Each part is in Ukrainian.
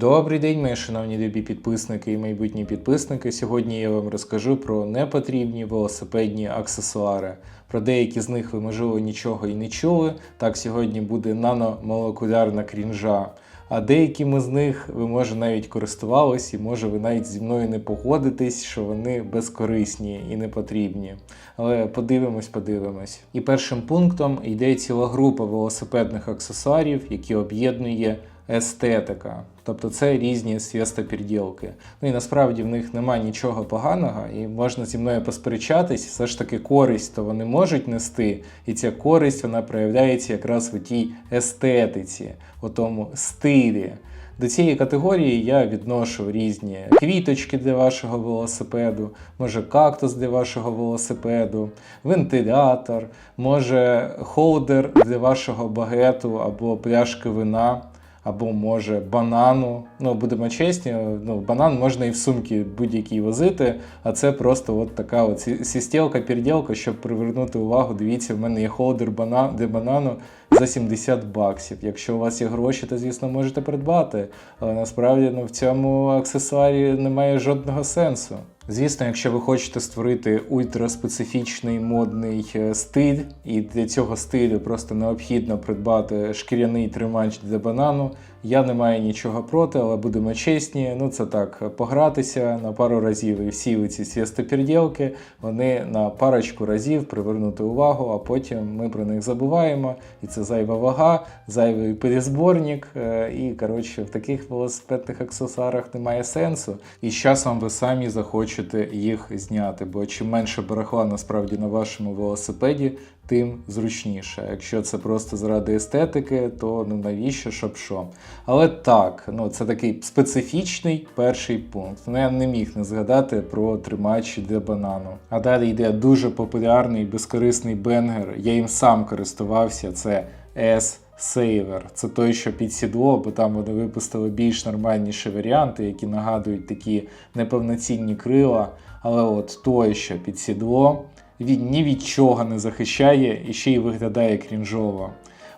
Добрий день, мої шановні любі підписники і майбутні підписники. Сьогодні я вам розкажу про непотрібні велосипедні аксесуари. Про деякі з них ви, можливо, нічого і не чули. Так, сьогодні буде наномолекулярна крінжа. А деякими з них ви може навіть користувались, і може ви навіть зі мною не погодитесь, що вони безкорисні і не потрібні. Але подивимось, подивимось. І першим пунктом йде ціла група велосипедних аксесуарів, які об'єднує естетика. Тобто це різні свістопірділки. Ну і насправді в них немає нічого поганого, і можна зі мною посперечатись, все ж таки користь то вони можуть нести, і ця користь вона проявляється якраз в тій естетиці, у тому стилі. До цієї категорії я відношу різні квіточки для вашого велосипеду, може кактус для вашого велосипеду, вентилятор, може холдер для вашого багету або пляшки вина. Або може банану. Ну, будемо чесні, ну, банан можна і в сумки будь-якій возити, а це просто от така от сістілка перділка щоб привернути увагу. Дивіться, в мене є холдер банан, для банану за 70 баксів. Якщо у вас є гроші, то звісно можете придбати. Але насправді ну, в цьому аксесуарі немає жодного сенсу. Звісно, якщо ви хочете створити ультраспецифічний модний е, стиль, і для цього стилю просто необхідно придбати шкіряний тримач для банану. Я не маю нічого проти, але будемо чесні. Ну це так, погратися на пару разів. І всі ці свістопірділки, вони на парочку разів привернути увагу, а потім ми про них забуваємо. І це зайва вага, зайвий перезборник. е, І коротше, в таких велосипедних аксесуарах немає сенсу. І з часом ви самі захочете їх зняти. Бо чим менше барахла насправді на вашому велосипеді, тим зручніше. Якщо це просто заради естетики, то ну навіщо, щоб що. Але так, ну це такий специфічний перший пункт. Ну я не міг не згадати про тримач для банану. А далі йде дуже популярний безкорисний бенгер. Я їм сам користувався. Це S Saver. Це той, що під сідло, бо там вони випустили більш нормальніші варіанти, які нагадують такі неповноцінні крила. Але от той, що під сідло, він ні від чого не захищає і ще й виглядає крінжово.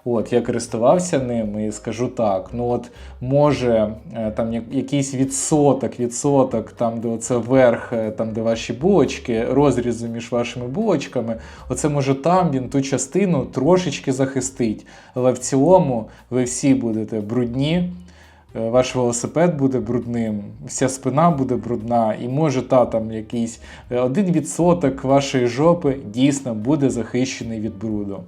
От, я користувався ним і скажу так: ну от може е, там якийсь відсоток, відсоток, там, де оце верх, е, там, де ваші булочки, розрізу між вашими булочками, оце може там він ту частину трошечки захистить. Але в цілому ви всі будете брудні. е, Ваш велосипед буде брудним, вся спина буде брудна, і може та там якийсь один відсоток вашої жопи дійсно буде захищений від бруду.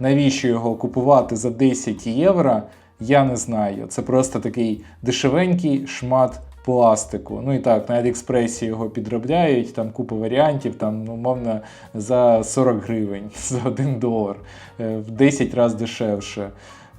Навіщо його купувати за 10 євро, я не знаю. Це просто такий дешевенький шмат пластику. Ну і так, на Аліекспресі його підробляють, там купа варіантів, там, ну, умовно, за 40 гривень, за 1 долар, е, в 10 разів дешевше.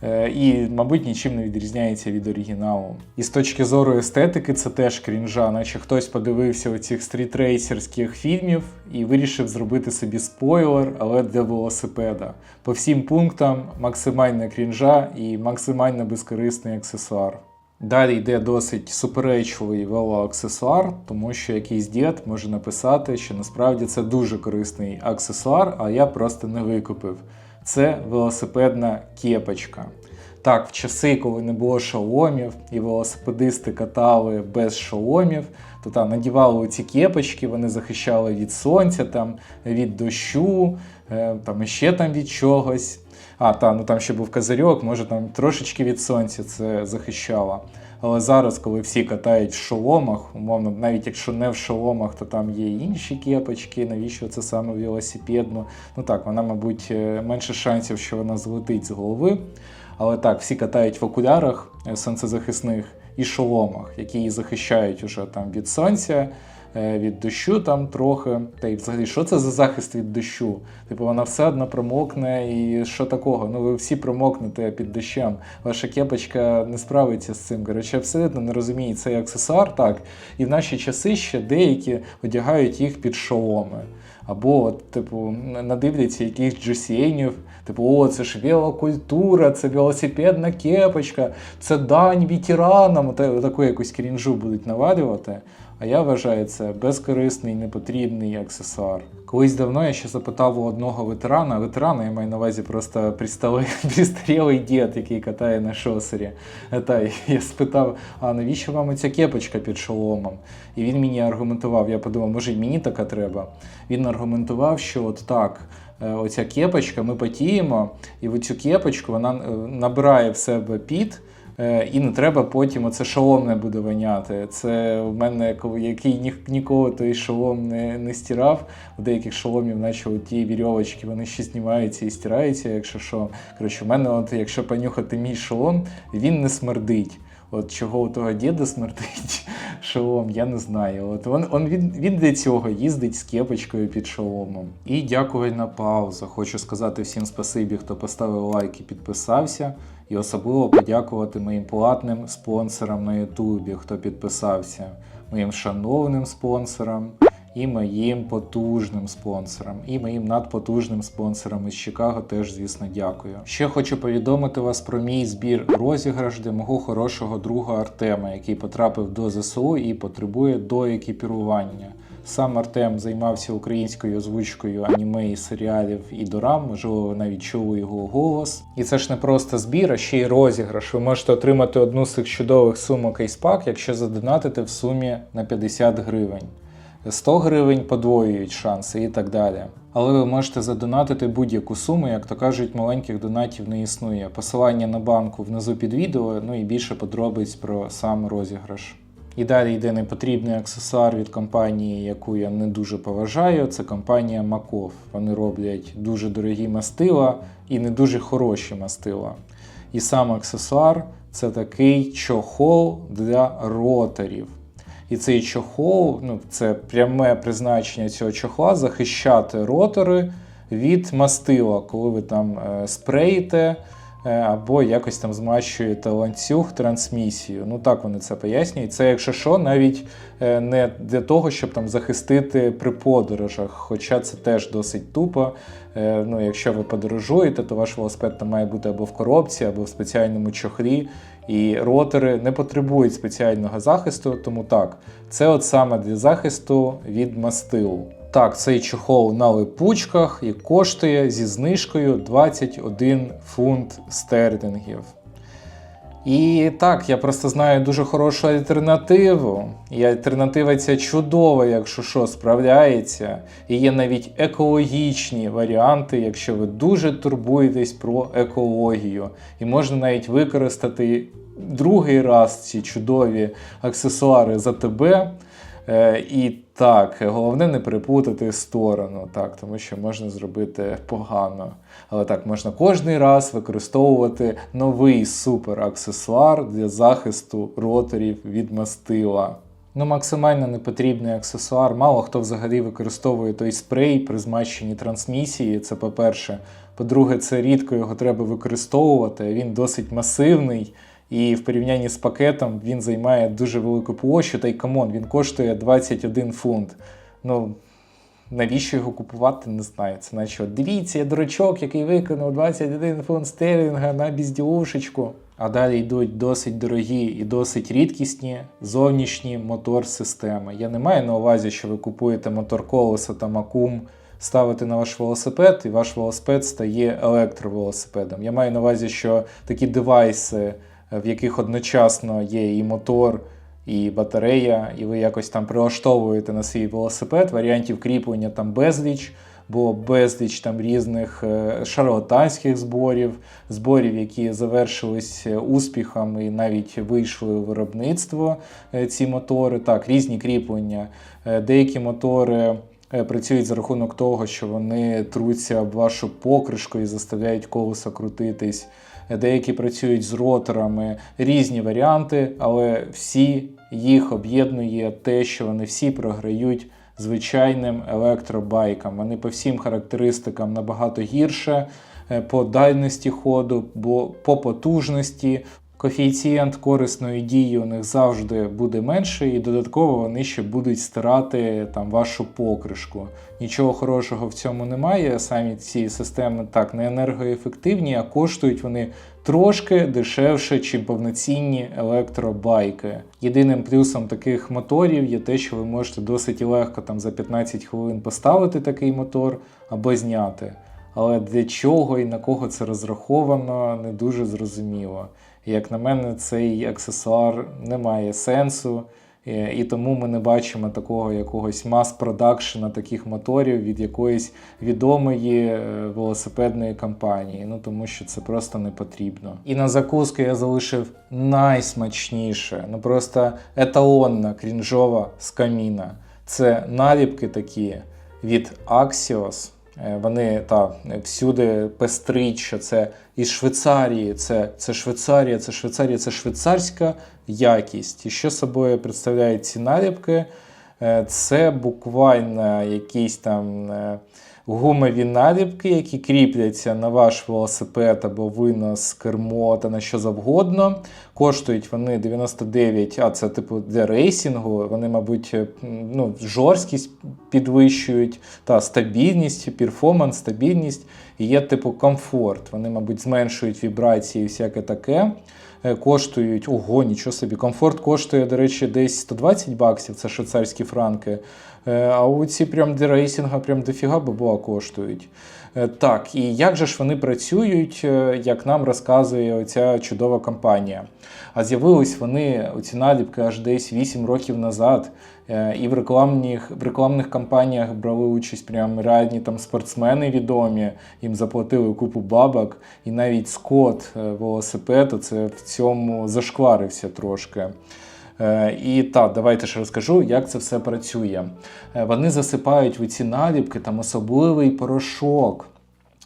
Е, І, мабуть, нічим не відрізняється від оригіналу. І з точки зору естетики, це теж крінжа, наче хтось подивився оцих стрітрейсерських фільмів і вирішив зробити собі спойлер, але для велосипеда. По всім пунктам максимальна крінжа і максимально безкорисний аксесуар. Далі йде досить суперечливий велоаксесуар, тому що якийсь дід може написати, що насправді це дуже корисний аксесуар, а я просто не викупив. Це велосипедна кепочка. Так, в часи, коли не було шоломів, і велосипедисти катали без шоломів, то там надівали ці кепочки, вони захищали від сонця, там, від дощу, е, там іще там від чогось. А, та, ну там ще був козирьок, може там трошечки від сонця це захищало. Але зараз, коли всі катають в шоломах, умовно, навіть якщо не в шоломах, то там є інші кепочки, навіщо це саме велосипедну. Ну так, вона, мабуть, е, менше шансів, що вона злетить з голови. Але так, всі катають в окулярах е, сонцезахисних і шоломах, які її захищають уже там від сонця, від дощу там трохи. Та й взагалі, що це за захист від дощу? Типу, вона все одно промокне, і що такого? Ну ви всі промокнете під дощем. Ваша кепочка не справиться з цим. Коротше, абсолютно не розумію цей аксесуар так. І в наші часи ще деякі одягають їх під шоломи. Або, от, типу, надивляться якихось джесієнів, типу, о, це ж велокультура, це велосипедна кепочка, це дань ветеранам. Таку якусь крінжу будуть навалювати. А я вважаю це безкорисний, непотрібний аксесуар. Колись давно я ще запитав у одного ветерана, ветерана я маю на увазі просто пристарілий дід, який катає на шосері. Та я спитав, а навіщо вам ця кепочка під шоломом? І він мені аргументував. Я подумав, може, мені така треба. Він аргументував, що от так. е, Оця кепочка, ми потіємо, і в цю кепочку вона е, набирає в себе піт, І не треба потім оце шолом не буде воняти. Це в мене, який ні, ніколи той шолом не, не стирав. У деяких шоломів, наче от ті вірьовочки, вони ще знімаються і стираються, якщо що. Коротше, в мене, от, якщо понюхати мій шолом, він не смердить. От чого у того діда смердить шолом, я не знаю. От он, он він, він для цього їздить з кепочкою під шоломом. І дякую на паузу. Хочу сказати всім спасибі, хто поставив лайк і підписався. І особливо подякувати моїм платним спонсорам на Ютубі, хто підписався, моїм шановним спонсорам і моїм потужним спонсорам, і моїм надпотужним спонсорам із Чикаго теж, звісно, дякую. Ще хочу повідомити вас про мій збір розіграш для мого хорошого друга Артема, який потрапив до ЗСУ і потребує доекіпірування. Сам Артем займався українською озвучкою аніме і серіалів і дорам, можливо, ви навіть чули його голос. І це ж не просто збір, а ще й розіграш. Ви можете отримати одну з цих чудових сумок кейспак, якщо задонатите в сумі на 50 гривень. 100 гривень подвоюють шанси і так далі. Але ви можете задонатити будь-яку суму, як то кажуть, маленьких донатів не існує. Посилання на банку внизу під відео, ну і більше подробиць про сам розіграш. І далі йде непотрібний аксесуар від компанії, яку я не дуже поважаю. Це компанія Маков. Вони роблять дуже дорогі мастила і не дуже хороші мастила. І сам аксесуар це такий чохол для роторів. І цей чохол, ну це пряме призначення цього чохла захищати ротори від мастила, коли ви там е, спреїте або якось там змащуєте ланцюг трансмісію. Ну так вони це пояснюють. Це, якщо що, навіть е, не для того, щоб там захистити при подорожах, хоча це теж досить тупо. Е, Ну, якщо ви подорожуєте, то ваш велосипед там має бути або в коробці, або в спеціальному чохлі. І ротори не потребують спеціального захисту, тому так, це от саме для захисту від мастил. Так, цей чохол на липучках і коштує зі знижкою 21 фунт стерлінгів. І так, я просто знаю дуже хорошу альтернативу. І альтернатива ця чудова, якщо що, справляється. І є навіть екологічні варіанти, якщо ви дуже турбуєтесь про екологію. І можна навіть використати другий раз ці чудові аксесуари за тебе. Е, І так, головне не перепутати сторону, так, тому що можна зробити погано. Але так, можна кожний раз використовувати новий супер аксесуар для захисту роторів від мастила. Ну, максимально непотрібний аксесуар. Мало хто взагалі використовує той спрей при змащенні трансмісії. Це по-перше. По-друге, це рідко його треба використовувати. Він досить масивний. І в порівнянні з пакетом він займає дуже велику площу, та й камон, він коштує 21 фунт. Ну, навіщо його купувати, не знаю. Це наче, от, дивіться, я дурачок, який виконав 21 фунт стерлінга на бізділушечку. А далі йдуть досить дорогі і досить рідкісні зовнішні мотор-системи. Я не маю на увазі, що ви купуєте мотор колеса та макум, ставите на ваш велосипед, і ваш велосипед стає електровелосипедом. Я маю на увазі, що такі девайси в яких одночасно є і мотор, і батарея, і ви якось там прилаштовуєте на свій велосипед, варіантів кріплення там безліч, бо безліч там різних е, шарлатанських зборів, зборів, які завершились успіхом і навіть вийшли у виробництво е, ці мотори. Так, різні кріплення. Е, Деякі мотори. е, Працюють за рахунок того, що вони труться об вашу покришку і заставляють колесо крутитись деякі працюють з роторами, різні варіанти, але всі їх об'єднує те, що вони всі програють звичайним електробайкам. Вони по всім характеристикам набагато гірше, е, по дальності ходу, бо по потужності. Коефіцієнт корисної дії у них завжди буде менший, і додатково вони ще будуть стирати там вашу покришку. Нічого хорошого в цьому немає. Самі ці системи так не енергоефективні, а коштують вони трошки дешевше, ніж повноцінні електробайки. Єдиним плюсом таких моторів є те, що ви можете досить легко там за 15 хвилин поставити такий мотор або зняти. Але для чого і на кого це розраховано, не дуже зрозуміло. Як на мене, цей аксесуар не має сенсу, е, і тому ми не бачимо такого якогось мас-продакшена таких моторів від якоїсь відомої е, велосипедної компанії. Ну тому що це просто не потрібно. І на закуску я залишив найсмачніше, ну просто еталонна крінжова скаміна. Це наліпки такі від Axios. Е, Вони та всюди пестрить, що це із Швейцарії, це, це Швейцарія, це Швейцарія, це швейцарська якість. І що собою представляють ці наліпки? Е, Це буквально якісь там е, гумові наліпки, які кріпляться на ваш велосипед або винос, кермо та на що завгодно. Коштують вони 99, а це типу для рейсінгу. Вони, мабуть, е, ну, жорсткість підвищують та стабільність, перформанс, стабільність. І є типу комфорт. Вони, мабуть, зменшують вібрації і всяке таке. Е, Коштують, ого, нічого собі. Комфорт коштує, до речі, десь 120 баксів, це швейцарські франки. Е, А оці прям для рейсінга прям дофіга бабла коштують. Е, Так, і як же ж вони працюють, е, як нам розказує оця чудова компанія? А з'явились вони, оці наліпки, аж десь 8 років назад. І в рекламних, в рекламних кампаніях брали участь прям реальні там спортсмени відомі, їм заплатили купу бабок, і навіть Скот е, велосипед це в цьому зашкварився трошки. Е, І так, давайте ж розкажу, як це все працює. Е, Вони засипають в ці наліпки там особливий порошок.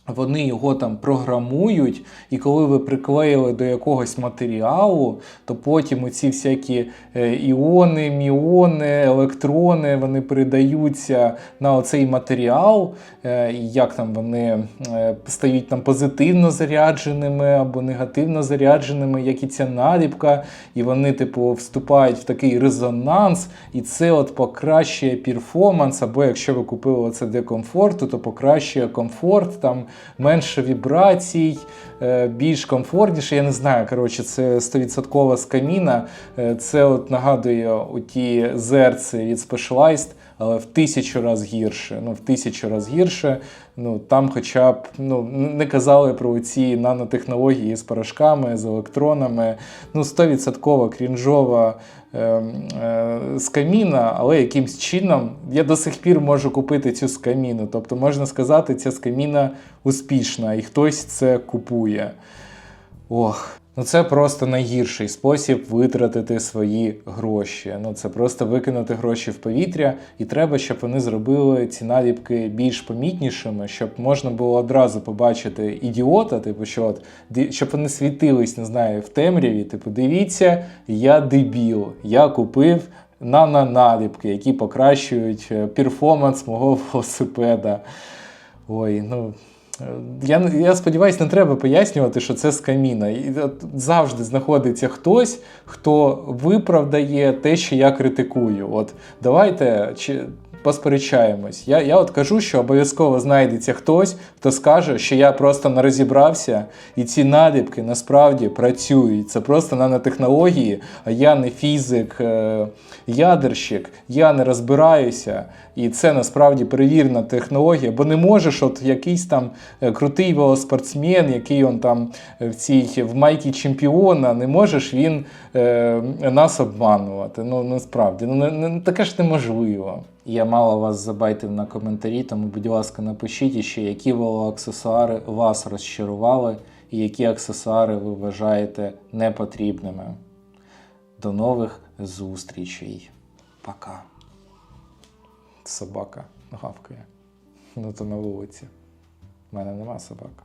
Вони його там програмують, і коли ви приклеїли до якогось матеріалу, то потім оці всякі е, іони, міони, електрони вони передаються на оцей матеріал, е, як там вони е, стають там позитивно зарядженими або негативно зарядженими, як і ця наліпка, і вони, типу, вступають в такий резонанс, і це от покращує перформанс, або якщо ви купили це для комфорту, то покращує комфорт, там менше вібрацій, е, більш комфортніше. Я не знаю, коротше, це 100% скаміна. Е, Це от нагадує оті зерці від Specialized, але в тисячу раз гірше. Ну, в тисячу раз гірше. Ну, там хоча б ну, не казали про ці нанотехнології з порошками, з електронами. Ну, 100% крінжова е, е, скаміна, але якимсь чином я до сих пір можу купити цю скаміну. Тобто, можна сказати, ця скаміна успішна, і хтось це купує. Ох. Ну це просто найгірший спосіб витратити свої гроші. Ну це просто викинути гроші в повітря, і треба, щоб вони зробили ці наліпки більш помітнішими, щоб можна було одразу побачити ідіота, типу, що от щоб вони світились, не знаю, в темряві. Типу, дивіться, я дебіл, я купив наноналіпки, які покращують е, перформанс мого велосипеда. Ой, ну. Е, Я, я сподіваюся, не треба пояснювати, що це скаміна. І от завжди знаходиться хтось, хто виправдає те, що я критикую. От давайте чи, посперечаємось. Я, я от кажу, що обов'язково знайдеться хтось, хто скаже, що я просто не розібрався, і ці наліпки насправді працюють. Це просто нанотехнології, а я не фізик, е, ядерщик, я не розбираюся. І це насправді перевірена технологія, бо не можеш, от якийсь там е, крутий велоспортсмен, який он там е, в цій в майці чемпіона, не можеш він е, нас обманувати. Ну насправді, ну не, не таке ж неможливо. Я мало вас забайтив на коментарі, тому, будь ласка, напишіть ще, які велоаксесуари вас розчарували, і які аксесуари ви вважаєте непотрібними. До нових зустрічей. Пока. Собака гавкає. Ну то на вулиці. У мене нема собак.